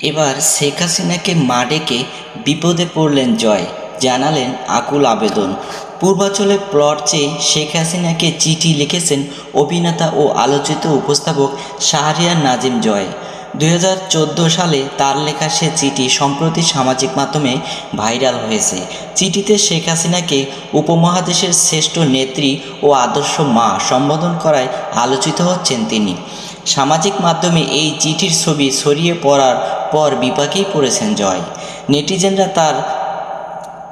এবার শেখ হাসিনাকে মা ডেকে বিপদে পড়লেন জয়, জানালেন আকুল আবেদন। পূর্বাচলে প্লট চেয়ে শেখ হাসিনাকে চিঠি লিখেছেন অভিনেতা ও আলোচিত উপস্থাপক শাহরিয়ার নাজিম জয়। দুই হাজার চোদ্দ সালে তার লেখা সে চিঠি সম্প্রতি সামাজিক মাধ্যমে ভাইরাল হয়েছে। চিঠিতে শেখ হাসিনাকে উপমহাদেশের শ্রেষ্ঠ নেত্রী ও আদর্শ মা সম্বোধন করায় আলোচিত হচ্ছেন তিনি। সামাজিক মাধ্যমে এই চিঠির ছবি ছড়িয়ে পড়ার পর বিপাকেই পড়েছেন জয়। নেটিজেনরা তার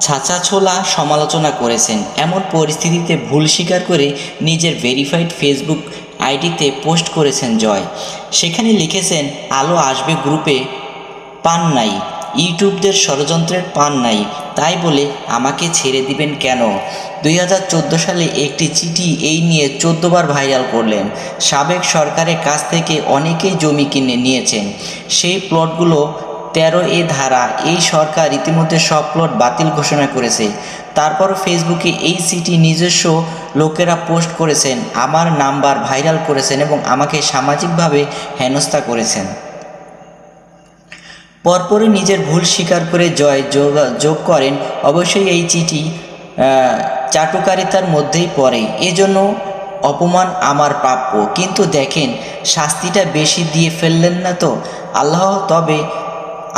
ছাঁচাছোলা সমালোচনা করেছেন। এমন পরিস্থিতিতে ভুল স্বীকার করে নিজের ভেরিফাইড ফেসবুক আইডিতে পোস্ট করেছেন জয়। সেখানে লিখেছেন, আলো আসবে গ্রুপে, পান নাই। ইউটিউবদের ষড়যন্ত্রের পান নাই। তাই বলে আমাকে ছেড়ে দিবেন কেন? দুই হাজার চোদ্দ সালে একটি চিঠি এই নিয়ে চোদ্দবার ভাইরাল করলেন। সাবেক সরকারের কাছ থেকে অনেকেই জমি কিনে নিয়েছেন। সেই প্লটগুলো তেরো এ ধারা, এই সরকার ইতিমধ্যে সব প্লট বাতিল ঘোষণা করেছে। তারপর ফেসবুকে এই সিটি নিজস্ব লোকেরা পোস্ট করেছেন, আমার নাম্বার ভাইরাল করেছেন এবং আমাকে সামাজিকভাবে হেনস্থা করেছেন। পরপরই নিজের ভুল স্বীকার করে জয় যোগ করেন। অবশ্যই এই চিঠি চাটুকারিতার মধ্যেই পড়ে। এজন্য অপমান আমার প্রাপ্য। কিন্তু দেখেন, শাস্তিটা বেশি দিয়ে ফেললেন না তো? আল্লাহ তবে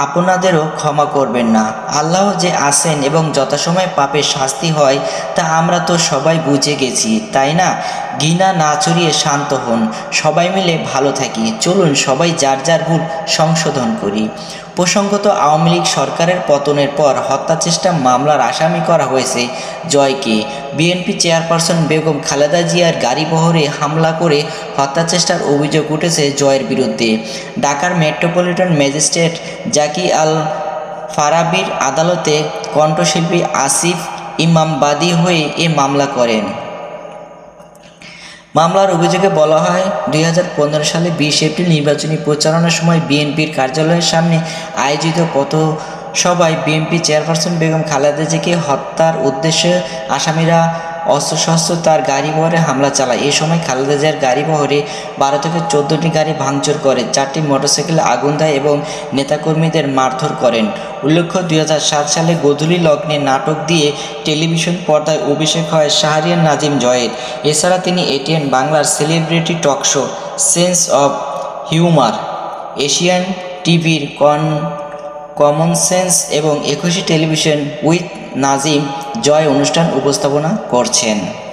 আপনাদেরও ক্ষমা করবেন না। আল্লাহ যে আসেন এবং যথাসময় পাপের শাস্তি হয়, তা আমরা তো সবাই বুঝে গেছি, তাই না? ঘৃণা না চড়িয়ে শান্ত হন। সবাই মিলে ভালো থাকি। চলুন সবাই যার যার ভুল সংশোধন করি। প্রসঙ্গত, আওয়ামী লীগ সরকারের পতনের পর হত্যা চেষ্টা মামলার আসামি করা হয়েছে জয়কে। বিএনপি চেয়ারপারসন বেগম খালেদা জিয়ার গাড়িবহরে হামলা করে হত্যা চেষ্টার অভিযোগ উঠেছে জয়ের বিরুদ্ধে। ঢাকার মেট্রোপলিটন ম্যাজিস্ট্রেট জাকি আল ফারাবির আদালতে কণ্ঠশিল্পী আসিফ ইমাম বাদী হয়ে এ মামলা করেন। মামলার অভিযোগে বলা হয়, দুই হাজার পনেরো সালে বিশ এপ্রিল নির্বাচনী প্রচারণার সময় বিএনপির কার্যালয়ের সামনে আয়োজিত পথসভায় বিএনপি চেয়ারপারসন বেগম খালেদা জিকে হত্যার উদ্দেশ্যে আসামিরা অস্ত্রশস্ত্র তার গাড়ি বহরে হামলা চালায়। এ সময় খালেদা জিয়ার গাড়ি বহরে বারো থেকে চোদ্দোটি গাড়ি ভাঙচুর করে, চারটি মোটরসাইকেলে আগুন দেয় এবং নেতাকর্মীদের মারধর করেন। উল্লেখ্য, দুই হাজার সাত সালে গধূলি লগ্নে নাটক দিয়ে টেলিভিশন পর্দায় অভিষেক হয় শাহরিয়ার নাজিম জয়ের। এছাড়া তিনি এটিএন বাংলার celebrity talk show sense of humour, Asian টিভির কন, কমন সেন্স এবং একুশে টেলিভিশন উইথ নাজিম জয় অনুষ্ঠান উপস্থাপনা করছেন।